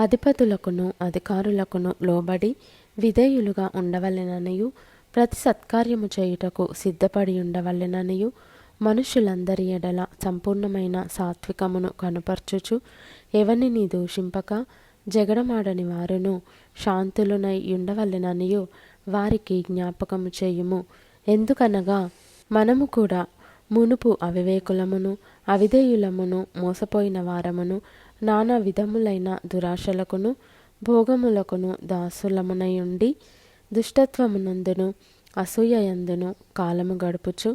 అధిపతులకును అధికారులకును లోబడి విధేయులుగా ఉండవలెననియు ప్రతి సత్కార్యము చేయుటకు సిద్ధపడి ఉండవలెననియు మనుషులందరి ఎడల సంపూర్ణమైన సాత్వికమును కనుపర్చుచు ఎవనిని దూషింపక జగడమాడని వారును శాంతులునై ఉండవలెననియు వారికి జ్ఞాపకము చేయుము. ఎందుకనగా మనము కూడా మునుపు అవివేకులమును అవిధేయులమును మోసపోయిన వారమును నానా విధములైన దురాశలకును భోగములకును దాసులమునై ఉండి దుష్టత్వమునందును అసూయయందును కాలము గడుపుచు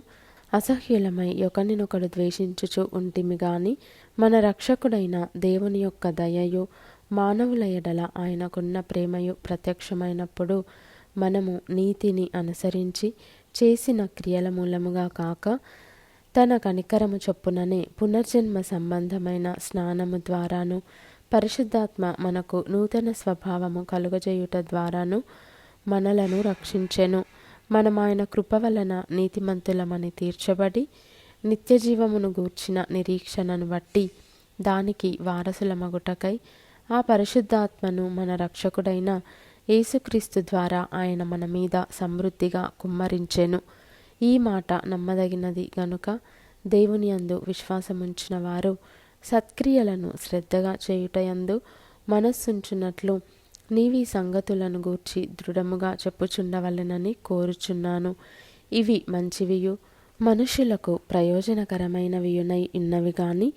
అసహ్యులమై ఒకరినొకడు ద్వేషించుచు ఉంటిమి గాని మన రక్షకుడైన దేవుని యొక్క దయయు మానవుల ఎడల ఆయనకున్న ప్రేమయు ప్రత్యక్షమైనప్పుడు మనము నీతిని అనుసరించి చేసిన క్రియల మూలముగా కాక తన కనికరము చొప్పుననే పునర్జన్మ సంబంధమైన స్నానము ద్వారాను పరిశుద్ధాత్మ మనకు నూతన స్వభావము కలుగజేయుట ద్వారాను మనలను రక్షించెను. మనం ఆయన కృప వలన నీతిమంతులమని తీర్చబడి నిత్యజీవమును గూర్చిన నిరీక్షణను బట్టి దానికి వారసులమగుటకై ఆ పరిశుద్ధాత్మను మన రక్షకుడైన యేసుక్రీస్తు ద్వారా ఆయన మన మీద సమృద్ధిగా కుమ్మరించెను. ఈ మాట నమ్మదగినది గనుక దేవుని యందు విశ్వాసముంచిన వారు సత్క్రియలను శ్రద్ధగా చేయుటయందు మనస్సుంచున్నట్లు నీవి సంగతులను గూర్చి దృఢముగా చెప్పుచుండవలెనని కోరుచున్నాను. ఇవి మంచివియు మనుషులకు ప్రయోజనకరమైనవియునై ఉన్నవి కానీ